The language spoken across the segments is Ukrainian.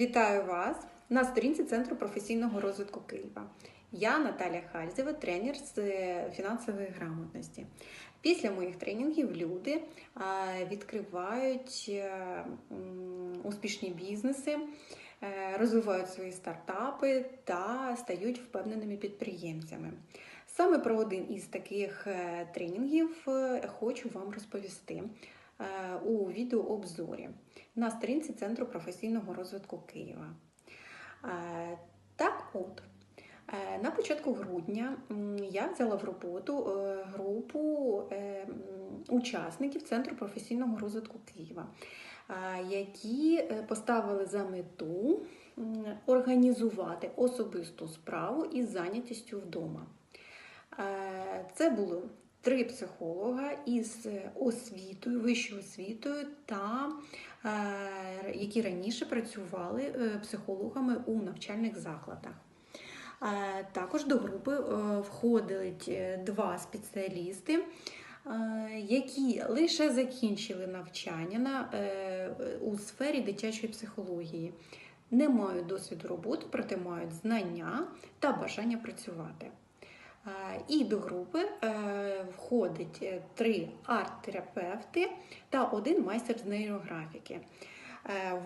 Вітаю вас на сторінці Центру професійного розвитку Києва. Я Наталя Хальзева, тренер з е, фінансової грамотності. Після моїх тренінгів люди відкривають е, успішні бізнеси, е, розвивають свої стартапи та стають впевненими підприємцями. Саме про один із таких тренінгів хочу вам розповісти у відеообзорі на сторінці Центру професійного розвитку Києва. Е, Так от, е, на початку грудня я взяла в роботу е, групу учасників Центру професійного розвитку Києва, які поставили за мету організувати особисту справу із зайнятістю вдома. Це було три психолога із освітою, вищою освітою, та е, які раніше працювали е, психологами у навчальних закладах. Е, Також до групи входять два спеціалісти, які лише закінчили навчання на, е, у сфері дитячої психології. Не мають досвіду роботи, проте мають знання та бажання працювати. Е, І до групи е, входить е, три арт-терапевти та один майстер з нейрографіки.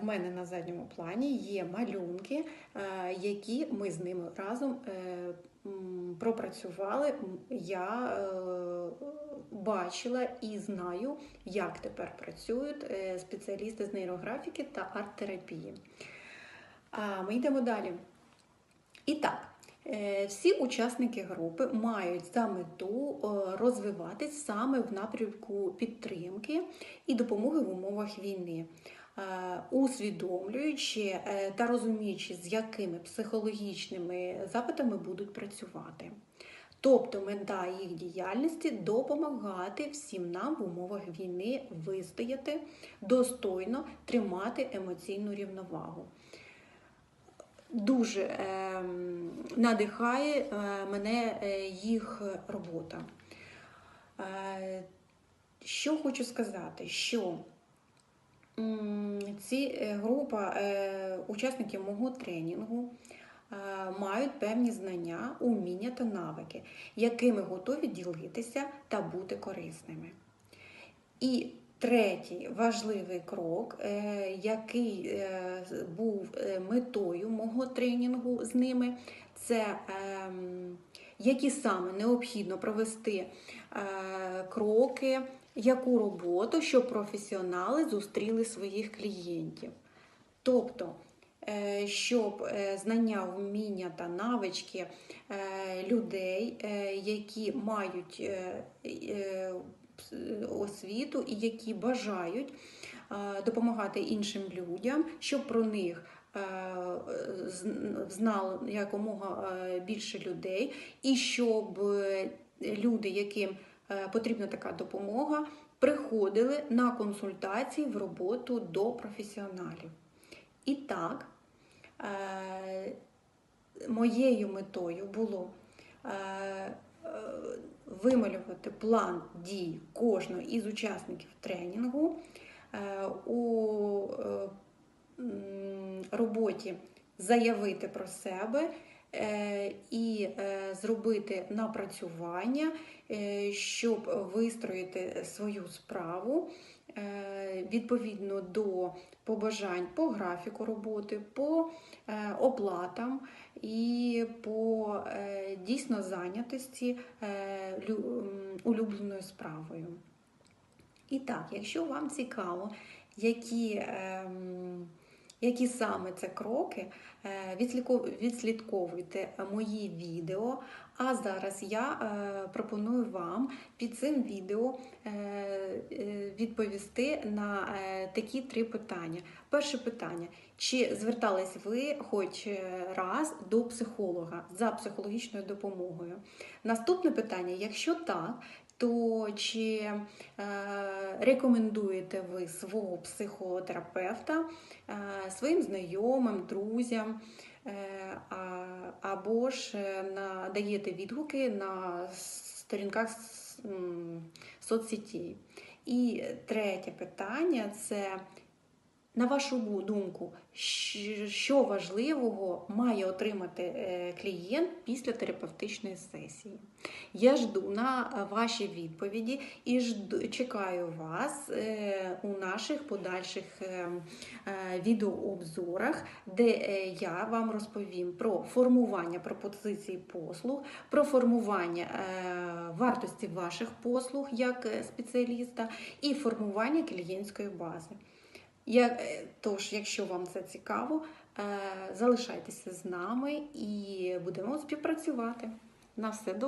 В мене на задньому плані є малюнки, які ми з ними разом пропрацювали. Я бачила і знаю, як тепер працюють спеціалісти з нейрографіки та арт-терапії. Ми йдемо далі. І так, всі учасники групи мають за мету е, розвиватись саме в напрямку підтримки і допомоги в умовах війни, е, усвідомлюючи е, та розуміючи, з якими психологічними запитами будуть працювати. Тобто мета їх діяльності допомагати всім нам в умовах війни вистояти, достойно тримати емоційну рівновагу дуже е, надихає е, мене е, їх робота. Е, що хочу сказати, що ці група учасників мого тренінгу мають певні знання, уміння та навики, якими готові ділитися та бути корисними. І третій важливий крок, який був метою мого тренінгу з ними, це ем, які саме необхідно провести е, кроки, яку роботу, щоб професіонали зустріли своїх клієнтів. Тобто, е, щоб е, знання, вміння та навички людей, які мають освіту і які бажають допомагати іншим людям, щоб про них знало якомога е, більше людей, і щоб е, люди, яким е, потрібна така допомога, приходили на консультації в роботу до професіоналів. І так, е, моєю метою було е, е, вималювати план дій кожного із учасників тренінгу е, у е, роботі заявити про себе е, і е, зробити напрацювання, е, щоб вистроїти свою справу відповідно до побажань по графіку роботи, по оплатам і по дійсно зайнятості улюбленою справою. І так, якщо вам цікаво, які, ем, які саме це кроки, е, відслідковуйте мої відео. А зараз я е, пропоную вам під цим відео е, відповісти на такі три питання. Перше питання: чи звертались ви хоч раз до психолога за психологічною допомогою? Наступне питання: якщо так, то чи е, рекомендуєте ви свого психотерапевта е, своїм знайомим, друзям, е, або ж надаєте відгуки на сторінках с- м, соцсетей? І третє питання це На вашу думку, що важливого має отримати е, клієнт після терапевтичної сесії? Я жду на ваші відповіді і чекаю вас е, у наших подальших е, е, відеообзорах, де е, я вам розповім про формування пропозицій послуг, про формування е, вартості ваших послуг як е, спеціаліста і формування клієнтської бази. Я, е, тож, якщо вам це цікаво, е, залишайтеся з нами і будемо співпрацювати. На все добре.